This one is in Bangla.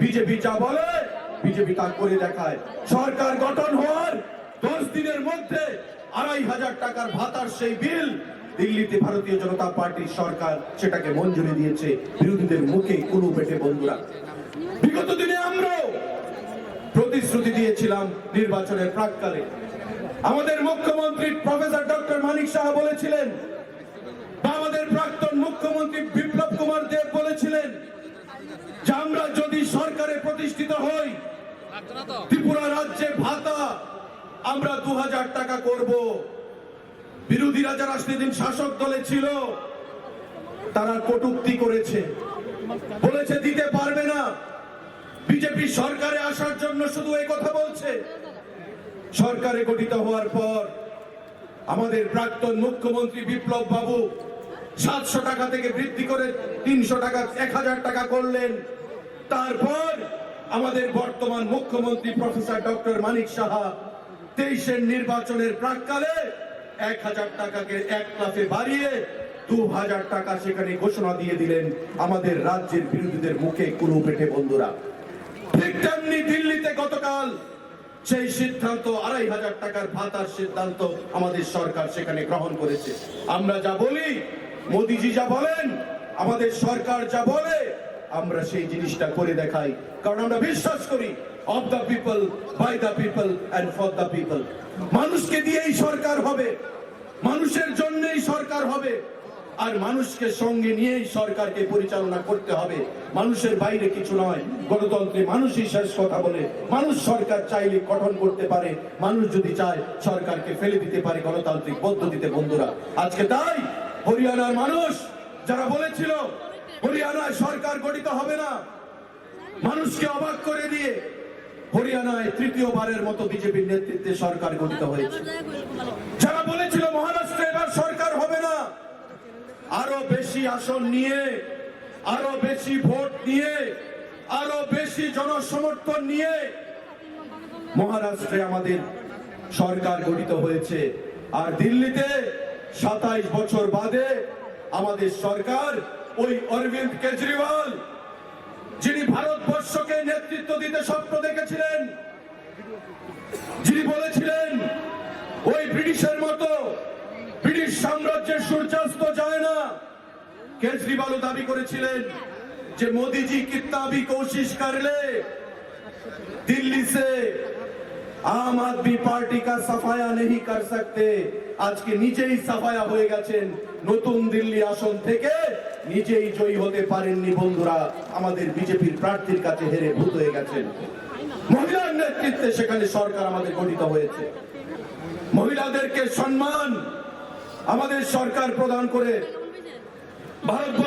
বিজেপি যা বলে, বিজেপি তা করে দেখায়। সরকার গঠন হওয়ার দশ দিনের মধ্যে আড়াই হাজার টাকার ভাতার সেই বিল দিল্লিতে ভারতীয় জনতা পার্টির সরকার সেটাকে মঞ্জুরি দিয়েছে। বিরোধীদের মুখে কুলু পেটে বন্ধুরা বিগত দিনে আমরাও প্রতিশ্রুতি দিয়েছিলাম নির্বাচনের প্রাককালে। আমাদের মুখ্যমন্ত্রী প্রফেসর ডক্টর মানিক সাহা বলেছিলেন আমাদের প্রাক্তন মুখ্যমন্ত্রী বিপ্লব কুমার দেব বলেছিলেন যে আমরা যদি সরকারে প্রতিষ্ঠিত হই। ত্রিপুরা রাজ্যে ভাতা আমরা দু হাজার টাকা করব। বিরোধীরা যারা সেদিন শাসক দলে ছিল তারা কটুক্তি করেছে। বলেছে দিতে পারবে না। বিজেপি সরকারে আসার জন্য শুধু এই কথা বলছে। সরকারে গঠিত হওয়ার পর আমাদের প্রাক্তন মুখ্যমন্ত্রী বিপ্লব বাবু সাতশো টাকা থেকে বৃদ্ধি করে তিনশো টাকা এক হাজার টাকা করলেন। তারপর আমাদের বর্তমান মুখ্যমন্ত্রী প্রফেসর ডক্টর মানিক সাহা তেইশের নির্বাচনের প্রাককালে এক হাজার টাকাকে এক লাফে বাড়িয়ে দু হাজার টাকা সেখানে ঘোষণা দিয়ে দিলেন আমাদের রাজ্যের বিরোধীদের মুখে কুলু পেটে বন্ধুরা। ঠিক তেমনি দিল্লিতে গতকাল সেই সিদ্ধান্ত, আড়াই হাজার টাকার ভাতার সিদ্ধান্ত আমাদের সরকার সেখানে গ্রহণ করেছে। আমরা যা বলি, মোদিজি যা বলেন, আমাদের সরকার যা বলে আমরা সেই জিনিসটা করে দেখাই। কারণ আমরা বিশ্বাস করি of the people by the people and for the people মানুষকে দিয়েই সরকার হবে, মানুষের জন্যই সরকার হবে, আর মানুষকে সঙ্গে নিয়েই সরকারকে পরিচালনা করতে হবে। মানুষের বাইরে কিছু নয়, গণতন্ত্রে মানুষই শেষ কথা বলে। মানুষ সরকার চাইলে গঠন করতে পারে, মানুষ যদি চায় সরকারকে ফেলে দিতে পারে গণতান্ত্রিক পদ্ধতিতে, বন্ধুরা। আজকে তাই হরিয়ানার মানুষ, যারা বলেছিল হরিয়ানায় সরকার গঠিত হবে না। মানুষকে অবাক করে দিয়ে হরিয়ানায় তৃতীয়বারের মতো বিজেপির নেতৃত্বে সরকার গঠিত হয়েছে। যারা বলেছিল, মহারাষ্ট্রে এবার সরকার হবে না। আরও বেশি আসন নিয়ে, আরও বেশি ভোট নিয়ে, আরও বেশি জনসমর্থন নিয়ে মহারাষ্ট্রে আমাদের সরকার গঠিত হয়েছে। আর দিল্লিতে সাতাইশ বছর বাদে আমাদের সরকার ওই অরবিন্দ কেজরিওয়াল, যিনি ভারতবর্ষকে নেতৃত্ব দিতে স্বপ্ন দেখেছিলেন, যিনি বলেছিলেন, ওই ব্রিটিশের মতো ব্রিটিশ সাম্রাজ্যের সূর্যাস্ত যায় না। কেজরিওয়াল দাবি করেছিলেন যে মোদীজি কিতাবি কোশিশ করলে দিল্লি সে আম আদমি পার্টি কা সাফায়া নেই কর সকতে। আজকে নিজেই সাফায়া হয়ে গেছেন নতুন দিল্লি আসন থেকে। নিজেই জয়ী হতে পারেননি বন্ধুরা, আমাদের বিজেপির প্রার্থীর কাছে হেরে ভূত হয়ে গেছেন। মহিলার নেতৃত্বে সেখানে সরকার আমাদের গঠিত হয়েছে। মহিলাদেরকে সম্মান আমাদের সরকার প্রদান করে। ভারতবর্ষ